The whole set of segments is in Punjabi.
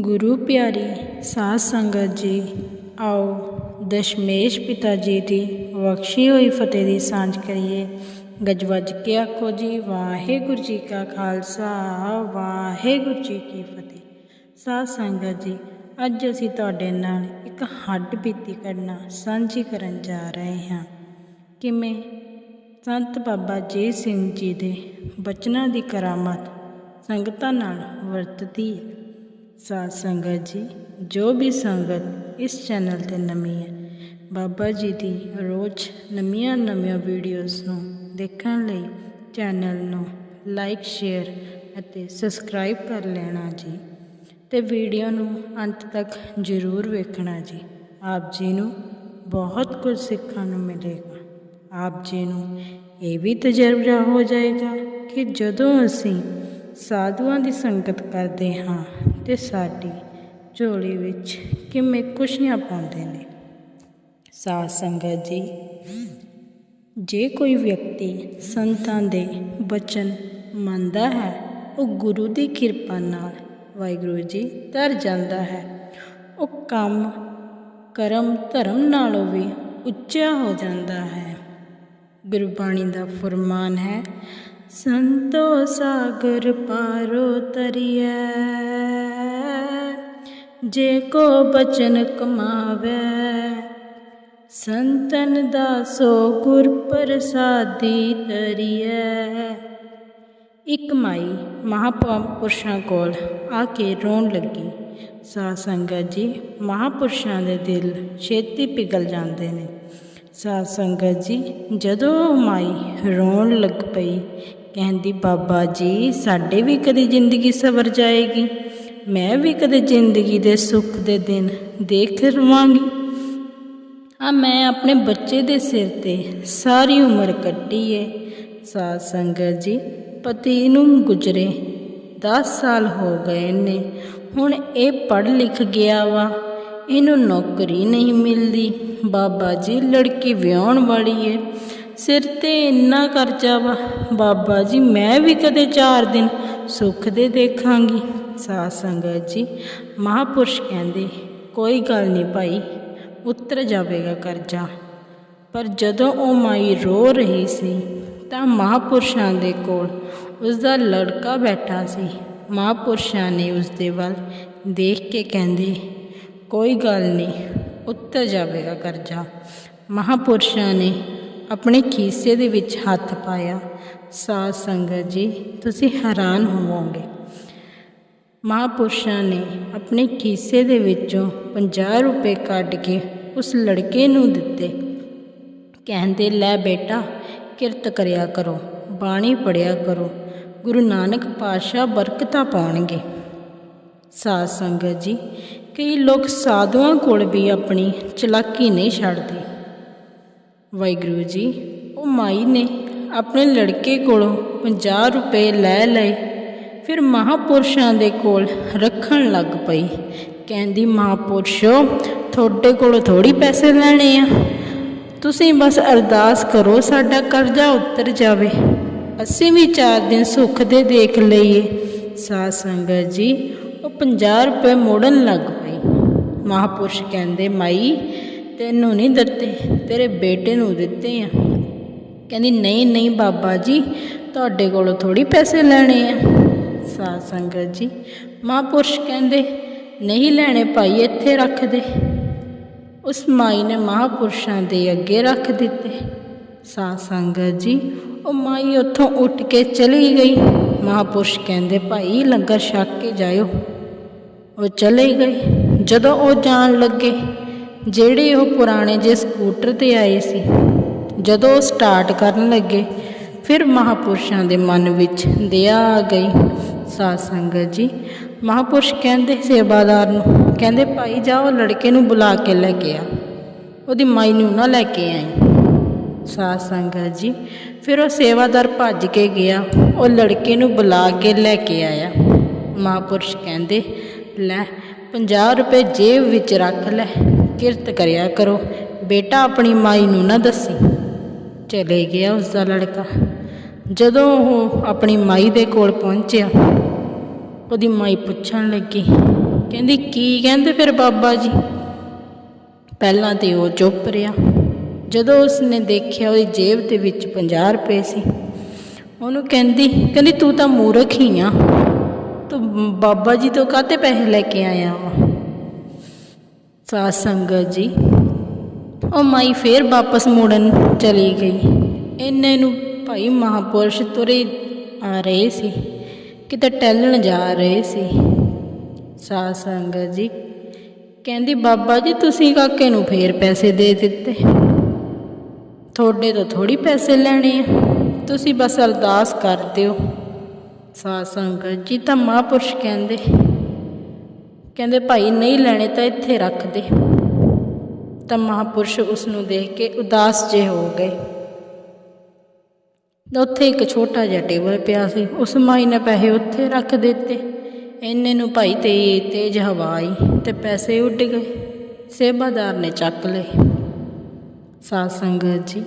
ਗੁਰੂ ਪਿਆਰੀ ਸਾਧ ਸੰਗਤ ਜੀ, ਆਓ ਦਸ਼ਮੇਸ਼ ਪਿਤਾ ਜੀ ਦੀ ਬਖਸ਼ੀ ਹੋਈ ਫਤਿਹ ਦੀ ਸਾਂਝ ਕਰੀਏ। ਗੱਜ ਵੱਜ ਕੇ ਆਖੋ ਜੀ, ਵਾਹਿਗੁਰੂ ਜੀ ਕਾ ਖਾਲਸਾ, ਵਾਹਿਗੁਰੂ ਜੀ ਕੀ ਫਤਿਹ। ਸਾਧ ਸੰਗਤ ਜੀ, ਅੱਜ ਅਸੀਂ ਤੁਹਾਡੇ ਨਾਲ ਇੱਕ ਹੱਡ ਬੀਤੀ ਕਰਨਾ ਸਾਂਝੀ ਕਰਨ ਜਾ ਰਹੇ ਹਾਂ। ਕਿਵੇਂ? ਸੰਤ ਬਾਬਾ ਜੀ ਸਿੰਘ ਜੀ ਦੇ ਬਚਨਾਂ ਦੀ ਕਰਾਮਤ ਸੰਗਤਾਂ ਨਾਲ ਵਰਤਦੀ ਹੈ। ਸਾਧ ਸੰਗਤ ਜੀ, ਜੋ ਵੀ ਸੰਗਤ ਇਸ ਚੈਨਲ ਤੇ ਨਵੀਂ ਹੈ, ਬਾਬਾ ਜੀ ਦੀ ਰੋਜ਼ ਨਵੀਆਂ ਨਵੀਆਂ ਵੀਡੀਓਜ਼ ਨੂੰ ਦੇਖਣ ਲਈ ਚੈਨਲ ਨੂੰ ਲਾਈਕ ਸ਼ੇਅਰ ਅਤੇ ਸਬਸਕ੍ਰਾਈਬ ਕਰ ਲੈਣਾ ਜੀ ਤੇ ਵੀਡੀਓ ਨੂੰ ਅੰਤ ਤੱਕ ਜ਼ਰੂਰ ਵੇਖਣਾ ਜੀ। ਆਪ ਜੀ ਨੂੰ ਬਹੁਤ ਕੁਝ ਸਿੱਖਣ ਨੂੰ ਮਿਲੇਗਾ। ਆਪ ਜੀ ਨੂੰ ਇਹ ਵੀ ਤਜਰਬਾ ਹੋ ਜਾਏਗਾ ਕਿ ਜਦੋਂ ਅਸੀਂ ਸਾਧੂਆਂ ਦੀ ਸੰਗਤ ਕਰਦੇ ਹਾਂ ਤੇ ਸਾਡੀ ਝੋਲੀ ਵਿੱਚ ਕਿਵੇਂ ਖੁਸ਼ੀਆਂ ਪਾਉਂਦੇ ਨੇ। ਸਾਧ ਸੰਗਤ ਜੀ, ਜੇ ਕੋਈ ਵਿਅਕਤੀ ਸੰਤਾਂ ਦੇ ਬਚਨ ਮੰਨਦਾ ਹੈ, ਉਹ ਗੁਰੂ ਦੀ ਕਿਰਪਾ ਨਾਲ ਵਾਹਿਗੁਰੂ ਜੀ ਤਰ ਜਾਂਦਾ ਹੈ। ਉਹ ਕੰਮ, ਕਰਮ, ਧਰਮ ਨਾਲੋਂ ਵੀ ਉੱਚਾ ਹੋ ਜਾਂਦਾ ਹੈ। ਗੁਰਬਾਣੀ ਦਾ ਫਰਮਾਨ ਹੈ ਸੰਤੋ ਸਾਗਰ ਪਾਰੋ ਤਰੀਐ। ਜੇ ਕੋ ਬਚਨ ਕਮਾਵੇ, ਸੰਤਨ ਦਾ ਸੋ ਗੁਰ ਪ੍ਰਸਾਦੀ ਤਰੀਐ ਇੱਕ ਮਾਈ ਮਹਾਪੁਰਸ਼ਾਂ ਕੋਲ ਆ ਕੇ ਰੋਣ ਲੱਗੀ। ਸਾਧ ਸੰਗਤ ਜੀ, ਮਹਾਪੁਰਸ਼ਾਂ ਦੇ ਦਿਲ ਛੇਤੀ ਪਿਘਲ ਜਾਂਦੇ ਨੇ। ਸਾਧ ਸੰਗਤ ਜੀ, ਜਦੋਂ ਮਾਈ ਰੋਣ ਲੱਗ ਪਈ ਕਹਿੰਦੀ, ਬਾਬਾ ਜੀ, ਸਾਡੇ ਵੀ ਕਦੇ ਜ਼ਿੰਦਗੀ ਸਵਰ ਜਾਏਗੀ। ਮੈਂ ਵੀ ਕਦੇ ਜ਼ਿੰਦਗੀ ਦੇ ਸੁੱਖ ਦੇ ਦਿਨ ਦੇਖ ਰਵਾਂਗੀ। ਆ ਮੈਂ ਆਪਣੇ ਬੱਚੇ ਦੇ ਸਿਰ ਤੇ ਸਾਰੀ ਉਮਰ ਕੱਟੀ ਏ। ਸਾਧ ਸੰਗਤ ਜੀ, ਪਤੀ ਨੂੰ ਗੁਜਰੇ 10 ਸਾਲ ਹੋ ਗਏ ਨੇ। ਹੁਣ ਇਹ ਪੜ੍ਹ ਲਿਖ ਗਿਆ ਵਾ, ਇਹਨੂੰ ਨੌਕਰੀ ਨਹੀਂ ਮਿਲਦੀ। ਬਾਬਾ ਜੀ, ਲੜਕੀ ਵਿਆਹਣ ਵਾਲੀ ਏ। ਸਿਰ ਤੇ ਇੰਨਾ ਕਰਜ਼ਾ ਵਾ। ਬਾਬਾ ਜੀ, ਮੈਂ ਵੀ ਕਦੇ ਚਾਰ ਦਿਨ ਸੁੱਖ ਦੇ ਦੇਖਾਂਗੀ। ਸਾਧ ਸੰਗਤ ਜੀ, ਮਹਾਪੁਰਸ਼ ਕਹਿੰਦੇ, ਕੋਈ ਗੱਲ ਨਹੀਂ ਭਾਈ, ਉਤਰ ਜਾਵੇਗਾ ਕਰਜ਼ਾ। ਪਰ ਜਦੋਂ ਉਹ ਮਾਈ ਰੋ ਰਹੀ ਸੀ, ਤਾਂ ਮਹਾਪੁਰਸ਼ਾਂ ਦੇ ਕੋਲ ਉਸ ਦਾ ਲੜਕਾ ਬੈਠਾ ਸੀ। ਮਹਾਪੁਰਸ਼ਾਂ ਨੇ ਉਸ ਦੇ ਵੱਲ ਦੇਖ ਕੇ ਕਹਿੰਦੇ, ਕੋਈ ਗੱਲ ਨਹੀਂ, ਉੱਤਰ ਜਾਵੇਗਾ ਕਰਜ਼ਾ। ਮਹਾਪੁਰਸ਼ਾਂ ਨੇ ਆਪਣੇ ਖੀਸੇ ਦੇ ਵਿੱਚ ਹੱਥ ਪਾਇਆ, ਸਾਧ ਸੰਗਤ ਜੀ, ਤੁਸੀਂ ਹੈਰਾਨ ਹੋਵੋਗੇ। ਮਹਾਪੁਰਸ਼ਾਂ ਨੇ ਆਪਣੇ ਖੀਸੇ ਦੇ ਵਿੱਚੋਂ 50 ਰੁਪਏ ਕੱਢ ਕੇ ਉਸ ਲੜਕੇ ਨੂੰ ਦਿੱਤੇ। ਕਹਿੰਦੇ, ਲੈ ਬੇਟਾ, ਕਿਰਤ ਕਰਿਆ ਕਰੋ, ਬਾਣੀ ਪੜਿਆ ਕਰੋ, ਗੁਰੂ ਨਾਨਕ ਪਾਤਸ਼ਾਹ ਬਰਕਤਾਂ ਪਾਉਣਗੇ ਸਾਧ ਸੰਗਤ ਜੀ, ਕਈ ਲੋਕ ਸਾਧੂਆਂ ਕੋਲ ਵੀ ਆਪਣੀ ਚਲਾਕੀ ਨਹੀਂ ਛੱਡਦੇ। ਵਾਹਿਗੁਰੂ ਜੀ, ਉਹ ਮਾਈ ਨੇ ਆਪਣੇ ਲੜਕੇ ਕੋਲੋਂ 50 ਰੁਪਏ ਲੈ ਲਏ। ਫਿਰ ਮਹਾਪੁਰਸ਼ਾਂ ਦੇ ਕੋਲ ਰੱਖਣ ਲੱਗ ਪਈ। ਕਹਿੰਦੀ, ਮਹਾਪੁਰਸ਼ੋ, ਤੁਹਾਡੇ ਕੋਲੋਂ ਥੋੜੀ ਪੈਸੇ ਲੈਣੇ ਆ। ਤੁਸੀਂ ਬਸ ਅਰਦਾਸ ਕਰੋ, ਸਾਡਾ ਕਰਜ਼ਾ ਉਤਰ ਜਾਵੇ। ਅਸੀਂ ਵੀ ਚਾਰ ਦਿਨ ਸੁੱਖ ਦੇ ਦੇਖ ਲਈਏ। ਸਾਧ ਸੰਗਤ ਜੀ, ਉਹ 50 ਰੁਪਏ ਮੋੜਨ ਲੱਗ ਪਈ। ਮਹਾਪੁਰਸ਼ ਕਹਿੰਦੇ, ਮਾਈ ਤੈਨੂੰ ਨਹੀਂ ਦਿੱਤੇ, ਤੇਰੇ ਬੇਟੇ ਨੂੰ ਦਿੱਤੇ ਆ। ਕਹਿੰਦੀ, ਨਹੀਂ ਨਹੀਂ ਬਾਬਾ ਜੀ, ਤੁਹਾਡੇ ਕੋਲੋਂ ਥੋੜੀ ਪੈਸੇ ਲੈਣੇ ਆ। ਸਾਧ ਸੰਗਤ ਜੀ, ਮਹਾਪੁਰਸ਼ ਕਹਿੰਦੇ, ਨਹੀਂ ਲੈਣੇ ਭਾਈ, ਇੱਥੇ ਰੱਖ ਦੇ। ਉਸ ਮਾਈ ਨੇ ਮਹਾਪੁਰਸ਼ਾਂ ਦੇ ਅੱਗੇ ਰੱਖ ਦਿੱਤੇ। ਸਾਧ ਸੰਗਤ ਜੀ, ਉਹ ਮਾਈ ਉੱਥੋਂ ਉੱਠ ਕੇ ਚਲੀ ਗਈ। ਮਹਾਪੁਰਸ਼ ਕਹਿੰਦੇ, ਭਾਈ, ਲੰਗਰ ਛਕ ਕੇ ਜਾਇਓ। ਉਹ ਚਲੇ ਗਏ। ਜਦੋਂ ਉਹ ਜਾਣ ਲੱਗੇ ਜਿਹੜੇ ਉਹ ਪੁਰਾਣੇ ਜੇ ਸਕੂਟਰ ਤੇ ਆਏ ਸੀ। ਜਦੋਂ ਉਹ ਸਟਾਰਟ ਕਰਨ ਲੱਗੇ, ਫਿਰ ਮਹਾਪੁਰਸ਼ਾਂ ਦੇ ਮਨ ਵਿੱਚ ਦਇਆ ਆ ਗਈ। ਸਾਧ ਸੰਗਤ ਜੀ, ਮਹਾਪੁਰਸ਼ ਕਹਿੰਦੇ ਸੇਵਾਦਾਰ ਨੂੰ, ਕਹਿੰਦੇ, ਭਾਈ, ਜਾ ਉਹ ਲੜਕੇ ਨੂੰ ਬੁਲਾ ਕੇ ਲੈ ਕੇ ਆ। ਉਹਦੀ ਮਾਈ ਨੂੰ ਨਾ ਲੈ ਕੇ ਆਈ। ਸਾਧ ਸੰਗਤ ਜੀ, ਫਿਰ ਉਹ ਸੇਵਾਦਾਰ ਭੱਜ ਕੇ ਗਿਆ। ਉਹ ਲੜਕੇ ਨੂੰ ਬੁਲਾ ਕੇ ਲੈ ਕੇ ਆਇਆ। ਮਹਾਪੁਰਸ਼ ਕਹਿੰਦੇ, ਲੈ 50 ਰੁਪਏ ਜੇਬ ਵਿੱਚ ਰੱਖ ਲੈ। ਕਿਰਤ ਕਰਿਆ ਕਰੋ। ਬੇਟਾ ਆਪਣੀ ਮਾਈ ਨੂੰ ਨਾ ਦੱਸੀ। ਚਲੇ ਗਿਆ ਉਸ ਦਾ ਲੜਕਾ। ਜਦੋਂ ਉਹ ਆਪਣੀ ਮਾਈ ਦੇ ਕੋਲ ਪਹੁੰਚਿਆ, ਉਹਦੀ ਮਾਈ ਪੁੱਛਣ ਲੱਗੀ, ਕਹਿੰਦੀ, ਕੀ ਕਹਿੰਦੇ ਫਿਰ ਬਾਬਾ ਜੀ? ਪਹਿਲਾਂ ਤੇ ਉਹ ਚੁੱਪ ਰਿਹਾ। ਜਦੋਂ ਉਸਨੇ ਦੇਖਿਆ ਉਹਦੀ ਜੇਬ ਦੇ ਵਿੱਚ 50 ਰੁਪਏ ਸੀ, ਉਹਨੂੰ ਕਹਿੰਦੀ ਕਹਿੰਦੀ, ਤੂੰ ਤਾਂ ਮੂਰਖ ਹੀ ਆ। ਤੂੰ ਬਾਬਾ ਜੀ ਤੋਂ ਕਾਹਤੇ ਪੈਸੇ ਲੈ ਕੇ ਆਇਆ ਵਾ? ਸਾਧ ਸੰਗਤ ਜੀ। ਉਹ ਮਾਈ ਫੇਰ ਵਾਪਸ ਮੁੜਨ ਚਲੀ ਗਈ। ਇੰਨੇ ਨੂੰ ਭਾਈ ਮਹਾਪੁਰਸ਼ ਤੁਰੇ ਆ ਰਹੇ ਸੀ। ਕਿਤੇ ਟਹਿਲਣ ਜਾ ਰਹੇ ਸੀ। ਸਾਧ ਸੰਗਤ ਜੀ ਕਹਿੰਦੀ, ਬਾਬਾ ਜੀ, ਤੁਸੀਂ ਕਾਕੇ ਨੂੰ ਫੇਰ ਪੈਸੇ ਦੇ ਦਿੱਤੇ। ਤੁਹਾਡੇ ਤੋਂ ਥੋੜੀ ਪੈਸੇ ਲੈਣੇ ਆ। ਤੁਸੀਂ ਬਸ ਅਰਦਾਸ ਕਰ ਦਿਓ। ਸਾਧ ਸੰਗਤ ਜੀ ਤਾਂ ਮਹਾਂਪੁਰਸ਼ ਕਹਿੰਦੇ ਕਹਿੰਦੇ, ਭਾਈ, ਨਹੀਂ ਲੈਣੇ ਤਾਂ ਇੱਥੇ ਰੱਖ ਦੇ। ਤਾਂ ਮਹਾਂਪੁਰਸ਼ ਉਸ ਨੂੰ ਦੇਖ ਕੇ ਉਦਾਸ ਜੇ ਹੋ ਗਏ। ਉੱਥੇ ਇੱਕ ਛੋਟਾ ਜਿਹਾ ਟੇਬਲ ਪਿਆ ਸੀ। ਉਸ ਮਾਈ ਨੇ ਪੈਸੇ ਉੱਥੇ ਰੱਖ ਦਿੱਤੇ। ਇੰਨੇ ਨੂੰ ਭਾਈ ਤੇ ਤੇਜ਼ ਹਵਾ ਆਈ ਤੇ ਪੈਸੇ ਉੱਡ ਗਏ। ਸੇਵਾਦਾਰ ਨੇ ਚੱਕ ਲਏ। ਸਾਧ ਸੰਗਤ ਜੀ,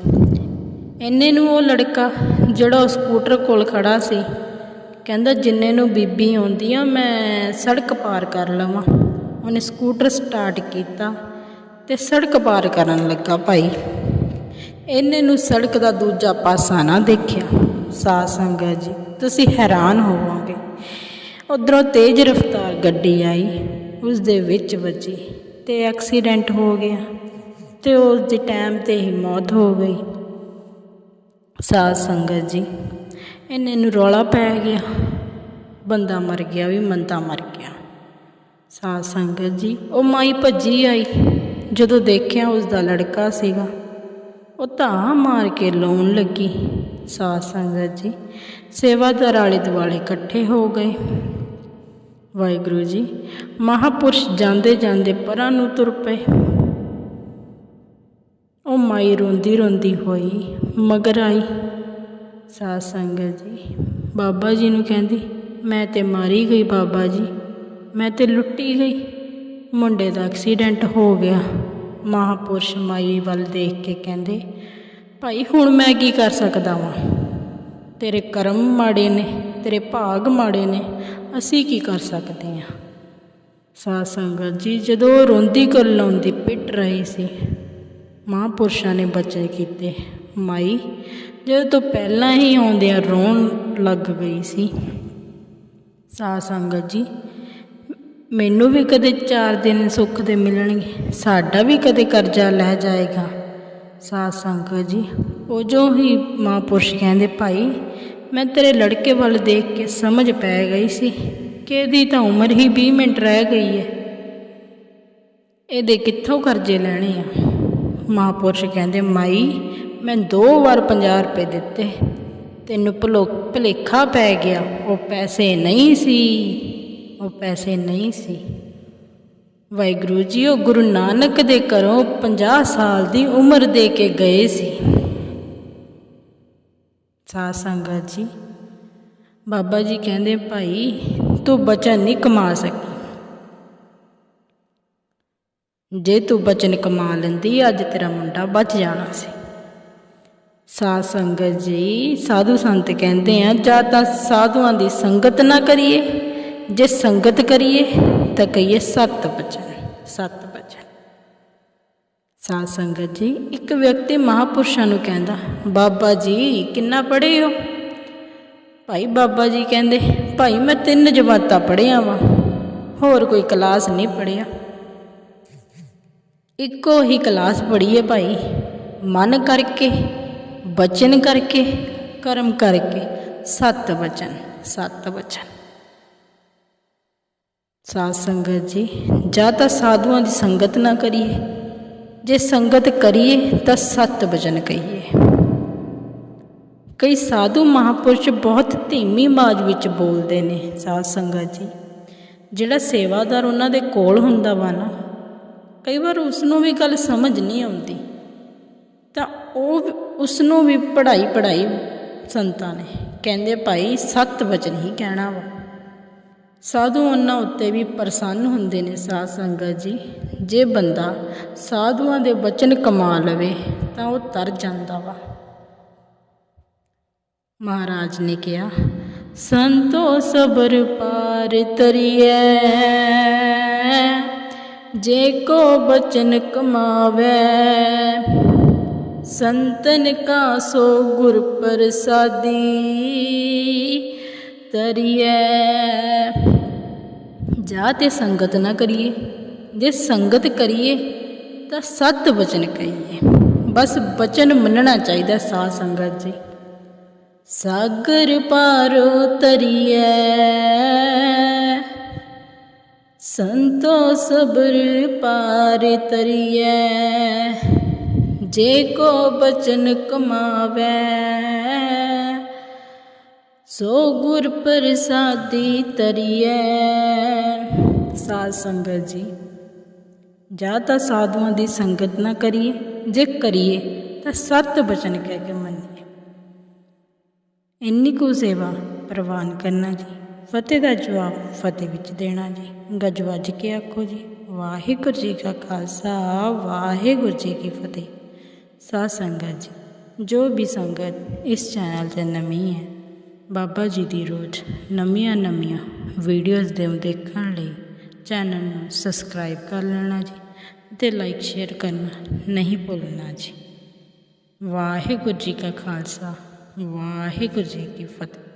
ਇੰਨੇ ਨੂੰ ਉਹ ਲੜਕਾ ਜਿਹੜਾ ਉਹ ਸਕੂਟਰ ਕੋਲ ਖੜਾ ਸੀ ਕਹਿੰਦਾ ਜਿੰਨੇ ਨੂੰ ਬੀਬੀ ਆਉਂਦੀ ਆ, ਮੈਂ ਸੜਕ ਪਾਰ ਕਰ ਲਵਾਂ। ਉਹਨੇ ਸਕੂਟਰ ਸਟਾਰਟ ਕੀਤਾ ਤੇ ਸੜਕ ਪਾਰ ਕਰਨ ਲੱਗਾ ਭਾਈ। ਇਹਨੇ ਨੂੰ ਸੜਕ ਦਾ ਦੂਜਾ ਪਾਸਾ ਨਾ ਦੇਖਿਆ। ਸਾਧ ਸੰਗਤ ਜੀ, ਤੁਸੀਂ ਹੈਰਾਨ ਹੋਵੋਗੇ। ਉਧਰੋਂ ਤੇਜ਼ ਰਫ਼ਤਾਰ ਗੱਡੀ ਆਈ ਉਸ ਦੇ ਵਿੱਚ ਵੱਜੀ ਤੇ ਐਕਸੀਡੈਂਟ ਹੋ ਗਿਆ ਤੇ ਉਸ ਦੀ ਟਾਈਮ ਤੇ ਹੀ ਮੌਤ ਹੋ ਗਈ। ਸਾਧ ਸੰਗਤ ਜੀ ਇੰਨੇ ਨੂੰ ਰੌਲਾ ਪੈ ਗਿਆ। ਬੰਦਾ ਮਰ ਗਿਆ ਵੀ ਮੰਦਾ ਮਰ ਗਿਆ। ਸਾਧ ਸੰਗਤ ਜੀ, ਉਹ ਮਾਈ ਭੱਜੀ ਆਈ। ਜਦੋਂ ਦੇਖਿਆ ਉਸ ਦਾ ਲੜਕਾ ਸੀਗਾ, ਉਹ ਧਾਹਾਂ ਮਾਰ ਕੇ ਲਾਉਣ ਲੱਗੀ। ਸਾਧ ਸੰਗਤ ਜੀ, ਸੇਵਾਦਾਰ ਆਲੇ ਦੁਆਲੇ ਇਕੱਠੇ ਹੋ ਗਏ। ਵਾਹਿਗੁਰੂ ਜੀ, ਮਹਾਪੁਰਸ਼ ਜਾਂਦੇ ਜਾਂਦੇ ਪਰਾਂ ਨੂੰ ਤੁਰ ਪਏ। ਉਹ ਮਾਈ ਰੋਂਦੀ ਰੋਂਦੀ ਹੋਈ ਮਗਰ ਆਈ। ਸਾਧ ਸੰਗਤ ਜੀ। ਬਾਬਾ ਜੀ ਨੂੰ ਕਹਿੰਦੀ, ਮੈਂ ਤੇ ਮਾਰੀ ਗਈ ਬਾਬਾ ਜੀ। ਮੈਂ ਤੇ ਲੁੱਟੀ ਗਈ। ਮੁੰਡੇ ਦਾ ਐਕਸੀਡੈਂਟ ਹੋ ਗਿਆ। ਮਹਾਪੁਰਸ਼ ਮਾਈ ਵੱਲ ਦੇਖ ਕੇ ਕਹਿੰਦੇ, ਭਾਈ, ਹੁਣ ਮੈਂ ਕੀ ਕਰ ਸਕਦਾ ਵਾਂ? ਤੇਰੇ ਕਰਮ ਮਾੜੇ ਨੇ, ਤੇਰੇ ਭਾਗ ਮਾੜੇ ਨੇ। ਅਸੀਂ ਕੀ ਕਰ ਸਕਦੇ ਹਾਂ ਸਾਧ ਸੰਗਤ ਜੀ ਜਦੋਂ ਰੋਂਦੀ ਕਰ ਲਾਉਂਦੀ ਪਿੱਟ ਰਹੀ ਸੀ, ਮਹਾਂਪੁਰਸ਼ਾਂ ਨੇ ਬਚਨ ਕੀਤੇ, ਮਾਈ ਜਦੋਂ ਤੋਂ ਪਹਿਲਾਂ ਹੀ ਆਉਂਦਿਆਂ ਰੋਣ ਲੱਗ ਗਈ ਸੀ। ਸਾਧ ਸੰਗਤ ਜੀ, ਮੈਨੂੰ ਵੀ ਕਦੇ 4 ਦਿਨ ਸੁੱਖ ਦੇ ਮਿਲਣਗੇ, ਸਾਡਾ ਵੀ ਕਦੇ ਕਰਜ਼ਾ ਲੈ ਜਾਏਗਾ। ਸਾਧ ਸੰਗਤ ਜੀ, ਉਹ ਜੋ ਹੀ ਮਹਾਂਪੁਰਸ਼ ਕਹਿੰਦੇ, ਭਾਈ, ਮੈਂ ਤੇਰੇ ਲੜਕੇ ਵੱਲ ਦੇਖ ਕੇ ਸਮਝ ਪੈ ਗਈ ਸੀ ਕਿ ਇਹਦੀ ਤਾਂ ਉਮਰ ਹੀ 20 ਮਿੰਟ ਰਹਿ ਗਈ ਹੈ। ਇਹਦੇ ਕਿੱਥੋਂ ਕਰਜ਼ੇ ਲੈਣੇ ਆ? ਮਹਾਂਪੁਰਸ਼ ਕਹਿੰਦੇ, ਮਾਈ ਮੈਂ ਦੋ ਵਾਰ 50 ਰੁਪਏ ਦਿੱਤੇ। ਤੈਨੂੰ ਭਲੋ, ਭਲੇਖਾ ਪੈ ਗਿਆ। ਉਹ ਪੈਸੇ ਨਹੀਂ ਸੀ। ਉਹ ਪੈਸੇ ਨਹੀਂ ਸੀ। ਵਾਹਿਗੁਰੂ ਜੀ, ਉਹ ਗੁਰੂ ਨਾਨਕ ਦੇ ਘਰੋਂ 50 ਸਾਲ ਦੀ ਉਮਰ ਦੇ ਕੇ ਗਏ ਸੀ। ਸਾਧ ਸੰਗਤ ਜੀ, ਬਾਬਾ ਜੀ ਕਹਿੰਦੇ, ਭਾਈ, ਤੂੰ ਬਚਨ ਨਹੀਂ ਕਮਾ ਸਕੀ। ਜੇ ਤੂੰ ਬਚਨ ਕਮਾ ਲੈਂਦੀ, ਅੱਜ ਤੇਰਾ ਮੁੰਡਾ ਬਚ ਜਾਣਾ ਸੀ। ਸਾਧ ਸੰਗਤ ਜੀ, ਸਾਧੂ ਸੰਤ ਕਹਿੰਦੇ ਆ, ਜਾਂ ਤਾਂ ਸਾਧੂਆਂ ਦੀ ਸੰਗਤ ਨਾ ਕਰੀਏ, ਜੇ ਸੰਗਤ ਕਰੀਏ, ਤਾਂ ਕਹੀਏ ਸਤ ਬਚਨ ਸਤ ਬਚਨ। ਸਾਧ ਸੰਗਤ ਜੀ, ਇੱਕ ਵਿਅਕਤੀ ਮਹਾਪੁਰਸ਼ਾਂ ਨੂੰ ਕਹਿੰਦਾ, ਬਾਬਾ ਜੀ, ਕਿੰਨਾ ਪੜ੍ਹੇ ਹੋ? ਭਾਈ ਬਾਬਾ ਜੀ ਕਹਿੰਦੇ, ਭਾਈ ਮੈਂ ਤਿੰਨ ਜਮਾਤਾਂ ਪੜ੍ਹਿਆ ਵਾਂ, ਹੋਰ ਕੋਈ ਕਲਾਸ ਨਹੀਂ ਪੜ੍ਹਿਆ। ਇੱਕੋ ਹੀ ਕਲਾਸ ਪੜ੍ਹੀਏ ਭਾਈ, ਮਨ ਕਰਕੇ ਬਚਨ ਕਰਕੇ, ਕਰਮ ਕਰਕੇ, ਸਤ ਬਚਨ ਸਤ ਬਚਨ। ਸਾਧ ਸੰਗਤ ਜੀ, ਜਾਂ ਤਾਂ ਸਾਧੂਆਂ ਦੀ ਸੰਗਤ ਨਾ ਕਰੀਏ। ਜੇ ਸੰਗਤ ਕਰੀਏ, ਤਾਂ ਸਤ ਬਚਨ ਕਹੀਏ। ਕਈ ਸਾਧੂ ਮਹਾਪੁਰਸ਼ ਬਹੁਤ ਧੀਮੀ ਆਵਾਜ਼ ਵਿੱਚ ਬੋਲਦੇ ਨੇ ਸਾਧ ਸੰਗਤ ਜੀ। ਜਿਹੜਾ ਸੇਵਾਦਾਰ ਉਹਨਾਂ ਦੇ ਕੋਲ ਹੁੰਦਾ ਵਾ ਨਾ, ਕਈ ਵਾਰ ਉਸ ਨੂੰ ਵੀ ਗੱਲ ਸਮਝ ਨਹੀਂ ਆਉਂਦੀ। ਉਹ ਉਸ ਨੂੰ ਵੀ ਪੜ੍ਹਾਈ ਪੜ੍ਹਾਈ ਸੰਤਾਂ ਨੇ। ਕਹਿੰਦੇ ਭਾਈ, ਸਤ ਵਚਨ ਹੀ ਕਹਿਣਾ ਵਾ। ਸਾਧੂ ਉਹਨਾਂ ਉੱਤੇ ਵੀ ਪ੍ਰਸੰਨ ਹੁੰਦੇ ਨੇ ਸਾਧ ਸੰਗਤ ਜੀ। ਜੇ ਬੰਦਾ ਸਾਧੂਆਂ ਦੇ ਬਚਨ ਕਮਾ ਲਵੇ, ਤਾਂ ਉਹ ਤਰ ਜਾਂਦਾ ਵਾ। ਮਹਾਰਾਜ ਨੇ ਕਿਹਾ, ਸੰਤੋ ਸਬਰ ਪਾਰ ਤਰੀਐ। ਜੇ ਕੋ ਬਚਨ ਕਮਾਵੇ ਸੰਤਨ ਕਾ ਸੋ ਗੁਰ ਪ੍ਰਸਾਦੀ, ਤਰੀਐ। ਜਾ ਤੇ ਸੰਗਤ ਨਾ ਕਰੀਏ, ਜੇ ਸੰਗਤ ਕਰੀਏ ਤਾਂ ਸਤ ਬਚਨ ਕਹੀਏ। ਬਸ ਬਚਨ ਮੰਨਣਾ ਚਾਹੀਦਾ ਸਾਧ ਸੰਗਤ ਜੀ। ਸਾਗਰ ਪਾਰੋ ਤਰੀਐ। ਸੰਤੋ ਸਬਰ ਪਾਰ ਤਰੀਐ। ਜੇ ਕੋ ਬਚਨ ਕਮਾਵੇ, ਸੋ ਗੁਰ ਪ੍ਰਸਾਦੀ ਤਰੀਐ। ਸਾਧ ਸੰਗਤ ਜੀ, ਜਾਂ ਤਾਂ ਸਾਧੂਆਂ ਦੀ ਸੰਗਤ ਨਾ ਕਰੀਏ, ਜੇ ਕਰੀਏ ਤਾਂ ਸਤ ਬਚਨ ਕਹਿ ਕੇ ਮੰਨੀਏ। ਇੰਨੀ ਕੁ ਸੇਵਾ ਪ੍ਰਵਾਨ ਕਰਨਾ ਜੀ, ਫਤਿਹ ਦਾ ਜਵਾਬ ਫਤਿਹ ਵਿੱਚ ਦੇਣਾ ਜੀ। ਗੱਜ ਵੱਜ ਕੇ ਆਖੋ ਜੀ, ਵਾਹਿਗੁਰੂ ਜੀ ਕਾ ਖਾਲਸਾ, ਵਾਹਿਗੁਰੂ ਜੀ ਕੀ ਫਤਿਹ। ਸਾਧ ਸੰਗਤ ਜੀ ਜੋ ਵੀ ਸੰਗਤ ਇਸ ਚੈਨਲ ਤੇ ਨਵੀਂ ਹੈ, ਬਾਬਾ ਜੀ ਦੀ ਰੋਜ਼ ਨਵੀਆਂ ਨਵੀਆਂ ਵੀਡੀਓਜ਼ ਦੇ ਦੇਖਣ ਲਈ ਚੈਨਲ ਨੂੰ ਸਬਸਕ੍ਰਾਈਬ ਕਰ ਲੈਣਾ ਜੀ ਅਤੇ ਲਾਈਕ ਸ਼ੇਅਰ ਕਰਨਾ ਨਹੀਂ ਭੁੱਲਣਾ ਜੀ। ਵਾਹਿਗੁਰੂ ਜੀ ਕਾ ਖਾਲਸਾ, ਵਾਹਿਗੁਰੂ ਜੀ ਕੀ ਫਤਿਹ।